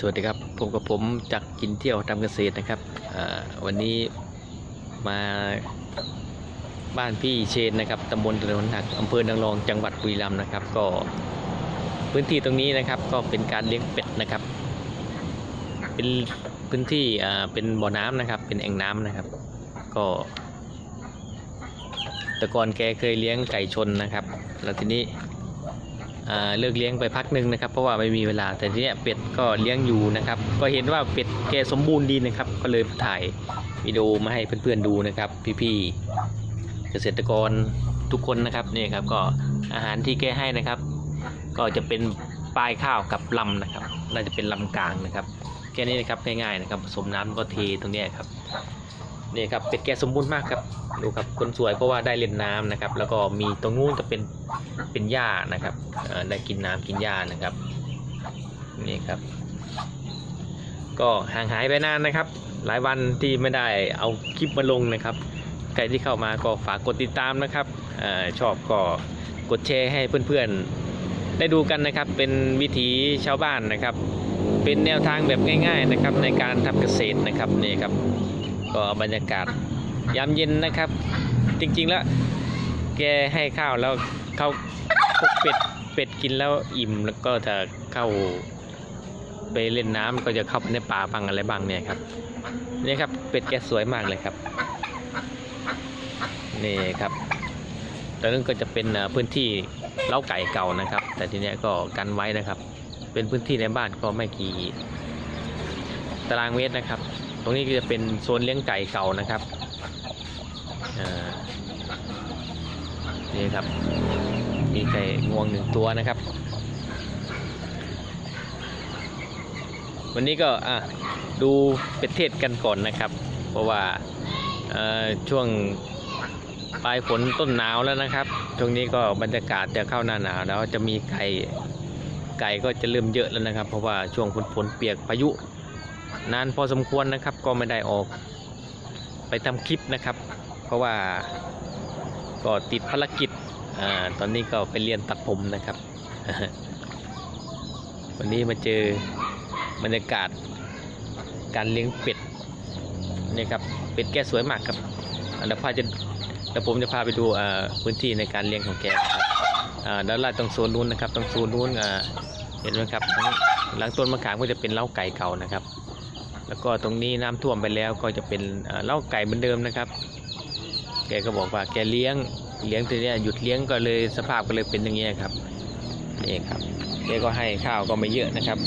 สวัสดีครับผมกับผมจากกินเที่ยวทำเกษตรนะครับวันนี้มาบ้านพี่เชนนะครับตำบลตะนนหักอำเภอนางรองจังหวัดบุรีรัมย์นะครับ ก็พื้นที่ตรงนี้นะครับก็เป็นการเลี้ยงเป็ดนะครับ เป็นพื้นที่เป็นบ่อน้ำนะครับ เป็นแอ่งน้ำนะครับ ก็แต่ก่อนแกเคยเลี้ยงไก่ชนนะครับ แล้วทีนี้ เลิกเลี้ยงไปพักหนึ่งนะครับ เพราะว่าไม่มีเวลาแต่ทีเนี้ยเป็ดก็เลี้ยงอยู่นะครับ ก็เห็นว่าเป็ดแกสมบูรณ์ดีนะครับ ก็เลยถ่ายวิดีโอมาให้เพื่อนๆดูนะครับ พี่ๆเกษตรกรทุกคนนะครับนี่ครับก็อาหารที่แกให้นะครับ ก็จะเป็นปลายข้าวกับลำนะครับ น่าจะเป็นลำกลางนะครับแค่นี้นะครับง่ายๆนะครับผสมน้ำก็เทตรงนี้ครับ นี่ครับเป็ดแกสมบูรณ์มากครับดูครับคนสวยเพราะว่าได้เล่นน้ำนะครับ แล้วก็มีตรงนู้นจะเป็นเป็นหญ้านะครับได้กินน้ำกินหญ้านะครับนี่ครับ ก็ห่างหายไปนานนะครับ หลายวันที่ไม่ได้เอาคลิปมาลงนะครับใครที่เข้ามาก็ฝากกดติดตามนะครับอชอบก็กดแชร์ให้เพื่อนๆ ได้ดูกันนะครับเป็นวิถีชาวบ้านนะครับ เป็นแนวทางแบบง่าย ๆนะครับ ในการทำเกษตรนะครับนี่ครับ ก็บรรยากาศยามเย็นนะครับ จริงๆแล้วแกให้ข้าวแล้วเขาพวกเป็ดเป็ดกินแล้วอิ่มแล้วก็จะเข้าไปเล่นน้ำก็จะเข้าไปในป่าบังอะไรบ้างเนี่ยครับนี่ครับเป็ดแกสวยมากเลยครับนี่ครับตอนนั้นก็จะเป็นพื้นที่เล้าไก่เก่านะครับ แต่ทีนี้ก็กันไว้นะครับ เป็นพื้นที่ในบ้านก็ไม่กี่ตารางเมตรนะครับ รงนี้ก็จะเป็นโซนเลี้ยงไก่เก่านะครับนี่ครับ มีไก่งวงหนึ่งตัวนะครับ วันนี้ก็อะดูเป็ดเทศกันก่อนนะครับ เพราะว่าช่วงปลายฝนต้นหนาวแล้วนะครับ ช่วงนี้ก็บรรยากาศจะเข้าหน้าหนาวแล้วจะมีไก่ไก่ก็จะเริ่มเยอะแล้วนะครับ เพราะว่าช่วงฝนฝนเปียกพายุ นานพอสมควรนะครับก็ไม่ได้ออกไปทำคลิปนะครับ เพราะว่าก็ติดภารกิจอ่าตอนนี้ก็ไปเรียนตัดผมนะครับ วันนี้มาเจอบรรยากาศการเลี้ยงเป็ดนี่ครับเป็ดแกสวยมากครับเดี๋ยวพาจะเดี๋ยวผมจะพาไปดูพื้นที่ในการเลี้ยงของแกครับด้านล่างตรงโซนนู้นนะครับตรงโซนนู้นเห็นไหมครับหลังต้นมะขามก็จะเป็นเล้าไก่เก่านะครับ แล้วก็ตรงนี้น้ำท่วมไปแล้วก็จะเป็นเอ่อเล้าไก่เหมือนเดิมนะครับ แกก็บอกว่าแกเลี้ยงเลี้ยงตัวนี้หยุดเลี้ยงก็เลยสภาพก็เลยเป็นอย่างนี้ครับนี่ครับแกก็ให้ข้าวก็ไม่เยอะนะครับ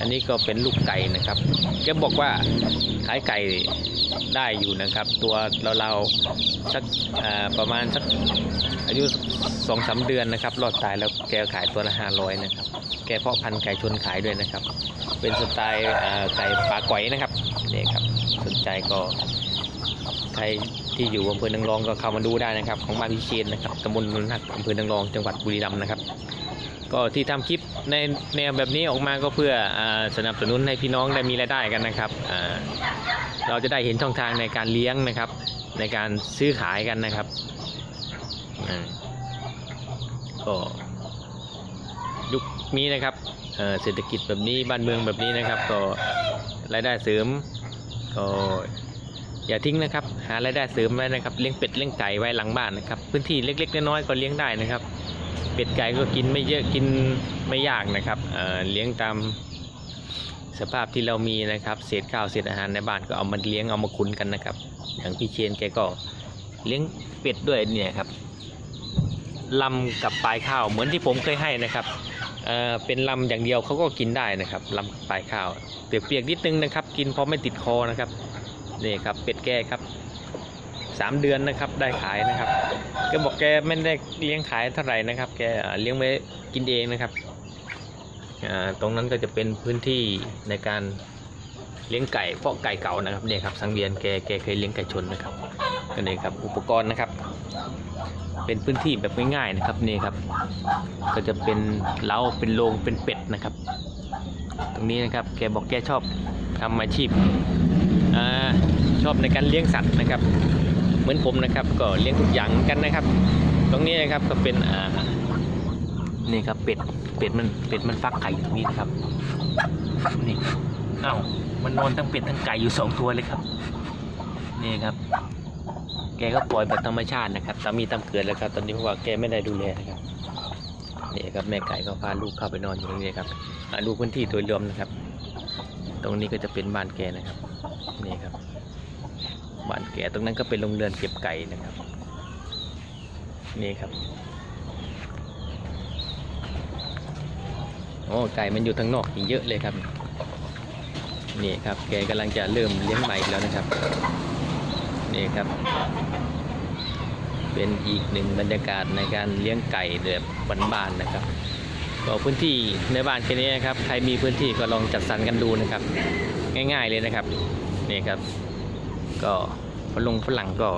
อันนี้ก็เป็นลูกไก่นะครับแกบอกว่าขายไก่ได้อยู่นะครับ ตัวเราๆสักประมาณสักอายุสองสามเดือนนะครับรอดตายแล้วแกขายตัวละห้าร้อยนะครับ แกเพาะพันธุ์ไก่ชนขายด้วยนะครับ เป็นสไตล์ไก่ปลาก๋อยนะครับนี่ครับสนใจก็ใครที่อยู่อำเภอนางรองก็เข้ามาดูได้นะครับ ของบ้านพิเชนนะครับตำบลนนทักอำเภอนางรองจังหวัดบุรีรัมย์นะครับ ก็ที่ทำคลิปในแนวแบบนี้ออกมาก็เพื่ออสนับสนุนให้พี่น้องได้มีรายได้กันนะครับ เราจะได้เห็นช่องทางในการเลี้ยงนะครับ ในการซื้อขายกันนะครับก็ยุคนี้นะครับเอ่อเศรษฐกิจแบบนี้บ้านเมืองแบบนี้นะครับ ก็รายได้เสริมก็อย่าทิ้งนะครับ หารายได้เสริมไว้นะครับเลี้ยงเป็ดเลี้ยงไก่ไว้หลังบ้านนะครับ พื้นที่เล็กๆน้อยๆก็เลี้ยงได้นะครับ เป็ดไก่ก็กินไม่เยอะกินไม่ยากนะครับเเลี้ยงตามสภาพที่เรามีนะครับ เศษข้าวเศษอาหารในบ้านก็เอามาเลี้ยงเอามาคุ้นกันนะครับ อย่างพี่เชนแกก็เลี้ยงเป็ดด้วยเนี่ยครับลำกับปลายข้าวเหมือนที่ผมเคยให้นะครับเเป็นลำอย่างเดียวเขาก็กินได้นะครับลำปลายข้าวเปียกๆนิดนึงนะครับ กินเพราะไม่ติดคอนะครับนี่ครับเป็ดแกครับ สามเดือนนะครับได้ขายนะครับแกบอกแกไม่ได้เลี้ยงขายเท่าไหร่นะครับ แกเลี้ยงไว้กินเองนะครับตรงนั้นก็จะเป็นพื้นที่ในการเลี้ยงไก่เพาะไก่เก่านะครับเนี่ยครับสังเวียนแกแกเคยเลี้ยงไก่ชนนะครับก็นี่ครับอุปกรณ์นะครับ เป็นพื้นที่แบบง่ายๆนะครับนี่ครับ ก็จะเป็นเล้าเป็นโรงเป็นเป็ดนะครับ ตรงนี้นะครับแกบอกแกชอบทำอาชีพอชอบในการเลี้ยงสัตว์นะครับ มือนผมนะครับ ก็เลี้ยงทุกอย่างกันนะครับ ตรงนี้นะครับก็เป็นอ่านี่ครับเป็ดเป็ดมันเป็ดมันฟักไข่อยู่ตรงนี้นะครับนี่เอ้ามันนอนทั้งเป็ดทั้งไก่อยู่สองตัวเลยครับนี่ครับ แกก็ปล่อยแบบธรรมชาตินะครับตามีตามเกิดแล้วครับ ตอนนี้เพราะว่าแกไม่ได้ดูแลนะครับนี่ครับแม่ไก่ก็พาลูกเข้าไปนอนอยู่ตรงนี้ครับอ่าดูพื้นที่โดยรวมนะครับ ตรงนี้ก็จะเป็นบ้านแกนะครับนี่ครับ บ้านแก่ตรงนั้นก็เป็นโรงเรือนเก็บไก่นะครับ นี่ครับโอ้ไก่มันอยู่ทางนอกอีกเยอะเลยครับ นี่ครับ แกกำลังจะเริ่มเลี้ยงใหม่แล้วนะครับ นี่ครับ เป็นอีกหนึ่งบรรยากาศในการเลี้ยงไก่แบบบ้านๆนะครับก็พื้นที่ในบ้านแค่นี้นะครับ ใครมีพื้นที่ก็ลองจัดสรรกันดูนะครับ ง่ายๆเลยนะครับ นี่ครับ ก็ ฝรั่งฝรั่งก็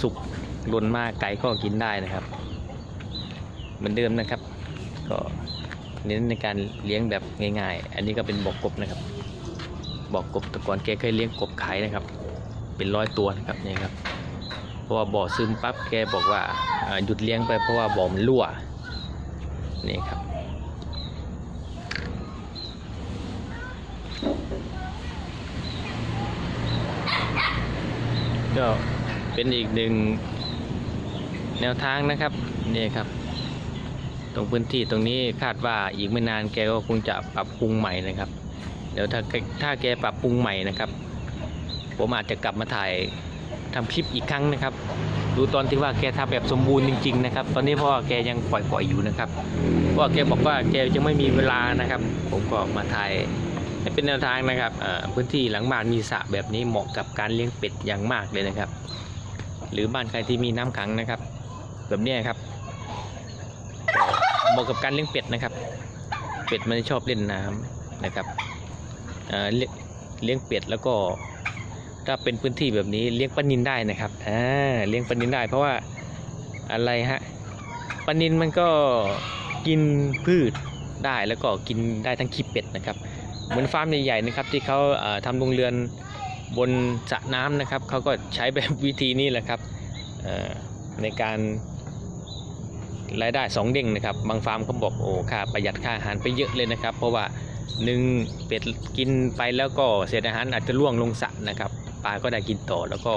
สุกล้นมากไก่ก็กินได้นะครับ เหมือนเดิมนะครับ ก็เน้นในการเลี้ยงแบบง่ายๆ อันนี้ก็เป็นบอกกบนะครับ บอกกบแต่ก่อนแกเคยเลี้ยงกบขายนะครับ เป็นร้อยตัวนะครับนี่ครับ เพราะว่าบ่อซึมปั๊บแกบอกว่าอ่าหยุดเลี้ยงไปเพราะว่าบ่อมันรั่วนี่ครับ ก็เป็นอีกหนึ่งแนวทางนะครับนี่ครับ ตรงพื้นที่ตรงนี้คาดว่าอีกไม่นานแกก็คงจะปรับปรุงใหม่นะครับ เดี๋ยวถ้าถ้าแกปรับปรุงใหม่นะครับ ผมอาจจะกลับมาถ่ายทำคลิปอีกครั้งนะครับ ดูตอนที่ว่าแกทำแบบสมบูรณ์จริง ๆ นะครับ ตอนนี้เพราะว่าแกยังปล่อยๆอยู่นะครับเพราะแกบอกว่าแกยังไม่มีเวลานะครับ ผมก็มาถ่าย ให้เป็นแนวทางนะครับพื้นที่หลังบ้านมีสระแบบนี้เหมาะกับการเลี้ยงเป็ดอย่างมากเลยนะครับ หรือบ้านใครที่มีน้ำขังนะครับ แบบนี้ครับเหมาะกับการเลี้ยงเป็ดนะครับ เป็ดมันชอบเล่นน้ำนะครับเเลี้ยงเลี้ยงเป็ดแล้วก็ถ้าเป็นพื้นที่แบบนี้เลี้ยงปลานินได้นะครับอ่าเลี้ยงปลานินได้ เพราะว่าอะไรฮะปลานินมันก็กินพืชได้แล้วก็กินได้ทั้งขี้เป็ดนะครับ เหมือนฟาร์มใหญ่ๆนะครับที่เขาทำโรงเรือนบนสระน้ำนะครับเขาก็ใช้แบบวิธีนี้แหละครับในการรายได้สองเด้งนะครับ บางฟาร์มเขาบอกโอ้ค่าประหยัดค่าอาหารไปเยอะเลยนะครับ เพราะว่าหนึ่งเป็ดกินไปแล้วก็เศษอาหารอาจจะล่วงลงสระนะครับปลาก็ได้กินต่อแล้วก็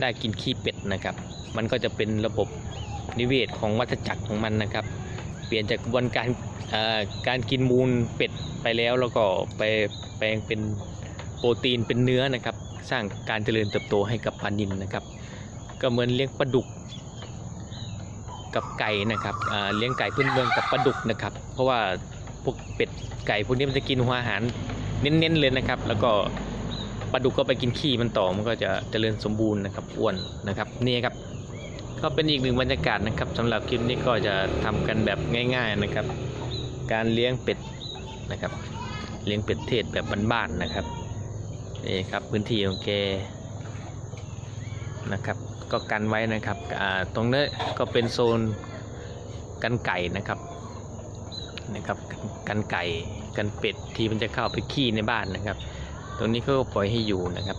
ได้กินขี้เป็ดนะครับ มันก็จะเป็นระบบนิเวศของวัฏจักรของมันนะครับ ลี่ยนจากกระบวนการการกินมูลเป็ดไปแล้วแล้วก็ไปแปลงเป็นโปรตีนเป็นเนื้อนะครับ สร้างการเจริญเติบโตให้กับปลานินนะครับ ก็เหมือนเลี้ยงปลาดุกกับไก่นะครับเลี้ยงไก่พื้นเมืองกับปลาดุกนะครับ เพราะว่าพวกเป็ดไก่พวกนี้มันจะกินหัวอาหารเน้นๆเลยนะครับ แล้วก็ปลาดุกก็ไปกินขี้มันต่อมันก็จะเจริญสมบูรณ์นะครับอ้วนนะครับนี่ครับ ก็เป็นอีกหนึ่งบรรยากาศนะครับสำหรับคลิปนี้ก็จะทำกันแบบง่าย ๆนะครับ การเลี้ยงเป็ดนะครับ เลี้ยงเป็ดเทศแบบบ้านๆนะครับนี่ครับพื้นที่ของแกนะครับ ก็กันไว้นะครับตรงนี้ก็เป็นโซนกันไก่นะครับนะครับกันไก่กันเป็ดที่มันจะเข้าไปขี้ในบ้านนะครับ ตรงนี้เขาก็ปล่อยให้อยู่นะครับ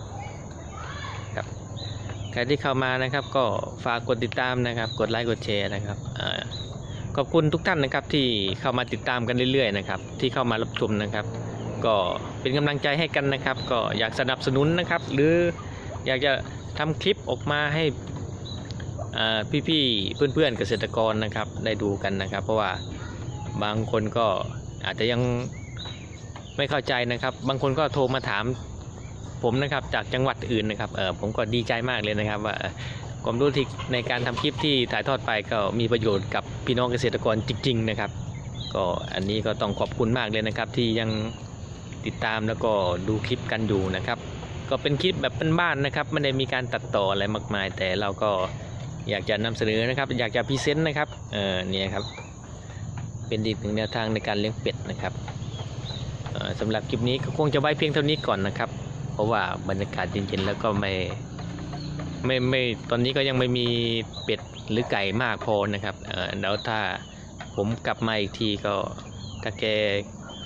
ครที่เข้ามานะครับ ก็ฝากกดติดตามนะครับ กดไลค์กดแชร์นะครับอขอบคุณทุกท่านนะครับที่เข้ามาติดตามกันเรื่อยๆนะครับ ที่เข้ามารับชมนะครับ ก็เป็นกำลังใจให้กันนะครับ ก็อยากสนับสนุนนะครับ หรืออยากจะทำคลิปออกมาให้พี่ๆเพื่อนๆเกษตรกรนะครับได้ดูกันนะครับ เพราะว่าบางคนก็อาจจะยังไม่เข้าใจนะครับ บางคนก็โทรมาถาม ผมนะครับจากจังหวัดอื่นนะครับเออผมก็ดีใจมากเลยนะครับว่าความรู้ที่ในการทำคลิปที่ถ่ายทอดไปก็มีประโยชน์กับพี่น้องเกษตรกรจริง ๆ นะครับ ก็อันนี้ก็ต้องขอบคุณมากเลยนะครับที่ยังติดตามแล้วก็ดูคลิปกันอยู่นะครับ ก็เป็นคลิปแบบบ้านๆนะครับไม่ได้มีการตัดต่ออะไรมากมาย แต่เราก็อยากจะนำเสนอนะครับ อยากจะพรีเซนต์นะครับเออเนี่ยครับ เป็นอีกหนึ่งแนวทางในการเลี้ยงเป็ดนะครับสำหรับคลิปนี้ก็คงจะไว้เพียงเท่านี้ก่อนนะครับ เพราะว่าบรรยากาศเย็นๆแล้วก็ไม่ไม่ไม่ตอนนี้ก็ยังไม่มีเป็ดหรือไก่มากพอนะครับเออแล้วถ้าผมกลับมาอีกทีก็ถ้าแก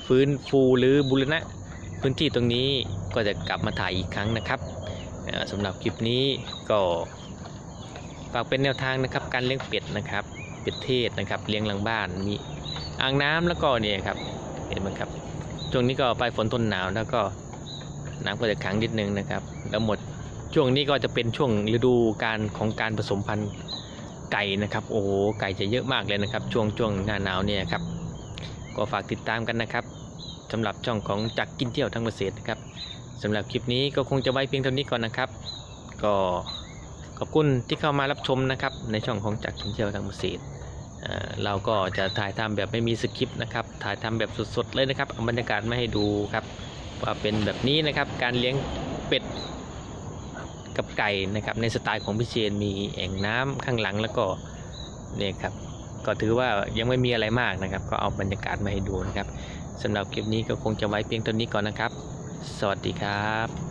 ฟื้นฟูหรือบูรณะ พื้นที่ตรงนี้ก็จะกลับมาถ่ายอีกครั้งนะครับสำหรับคลิปนี้ก็ฝากเป็นแนวทางนะครับการเลี้ยงเป็ดนะครับเป็ดเทศนะครับเลี้ยงหลังบ้านมีอ่างน้ำแล้วก็เนี่ยครับเห็นไหมครับช่วงนี้ก็ปลายฝนต้นหนาวแล้วก็ น้ำก็จะขังนิดนึงนะครับ แล้วหมดช่วงนี้ก็จะเป็นช่วงฤดูการของการผสมพันธุ์ไก่นะครับ โอ้โหไก่จะเยอะมากเลยนะครับ ช่วงช่วงหน้าหนาวเนี่ยครับ ก็ฝากติดตามกันนะครับสำหรับช่องของจักรกินเที่ยวทั้งเกษตรนะครับสำหรับคลิปนี้ก็คงจะไว้เพียงเท่านี้ก่อนนะครับ ก็ขอบคุณที่เข้ามารับชมนะครับ ในช่องของจักรกินเที่ยวทั้งเกษตรเอ่อเราก็จะถ่ายทำแบบไม่มีสคริปต์นะครับ ถ่ายทำแบบสดๆเลยนะครับเอาบรรยากาศมาให้ดูครับ ว่าเป็นแบบนี้นะครับการเลี้ยงเป็ดกับไก่นะครับในสไตล์ของพี่เชนมีแอ่งน้ำข้างหลังแล้วก็เนี่ยครับก็ถือว่ายังไม่มีอะไรมากนะครับ ก็เอาบรรยากาศมาให้ดูนะครับสำหรับคลิปนี้ก็คงจะไว้เพียงเท่านี้ก่อนนะครับ สวัสดีครับ